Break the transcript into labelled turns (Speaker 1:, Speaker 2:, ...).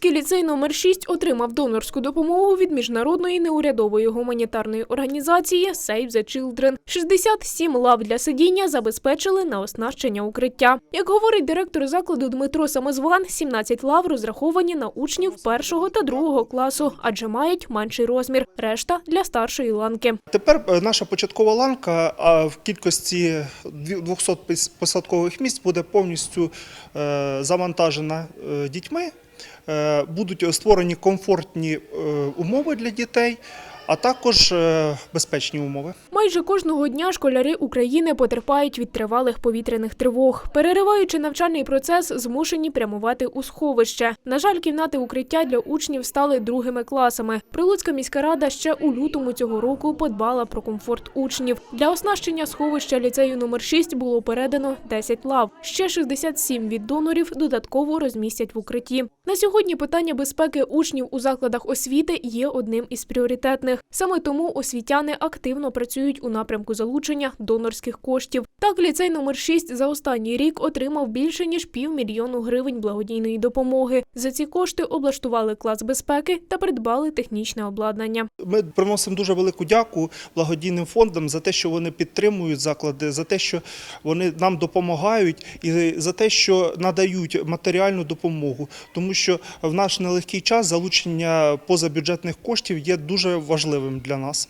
Speaker 1: Прилуцький ліцей номер 6 отримав донорську допомогу від міжнародної неурядової гуманітарної організації Save the Children. 67 лав для сидіння забезпечили на оснащення укриття. Як говорить директор закладу Дмитро Самозван, 17 лав розраховані на учнів першого та другого класу, адже мають менший розмір. Решта для старшої ланки.
Speaker 2: Тепер е, наша початкова ланка в кількості дві- 200 пис- посадкових місць буде повністю е, завантажена е, дітьми. Е, Будуть створені комфортні е, умови для дітей, а також е, безпечні умови.
Speaker 1: Майже кожного дня школяри України потерпають від тривалих повітряних тривог. Перериваючи навчальний процес, змушені прямувати у сховище. На жаль, кімнати укриття для учнів стали другими класами. Прилуцька міська рада ще у лютому цього року подбала про комфорт учнів. Для оснащення сховища ліцею номер 6 було передано 10 лав. Ще 67 від донорів додатково розмістять в укритті. На сьогодні питання безпеки учнів у закладах освіти є одним із пріоритетних. Саме тому освітяни активно працюють у напрямку залучення донорських коштів. Так, ліцей номер 6 за останній рік отримав більше ніж півмільйону гривень благодійної допомоги. За ці кошти облаштували клас безпеки та придбали технічне обладнання.
Speaker 2: Ми приносимо дуже велику дяку благодійним фондам за те, що вони підтримують заклади, за те, що вони нам допомагають, і за те, що надають матеріальну допомогу. Тому що в наш нелегкий час залучення позабюджетних коштів є дуже важливим для нас.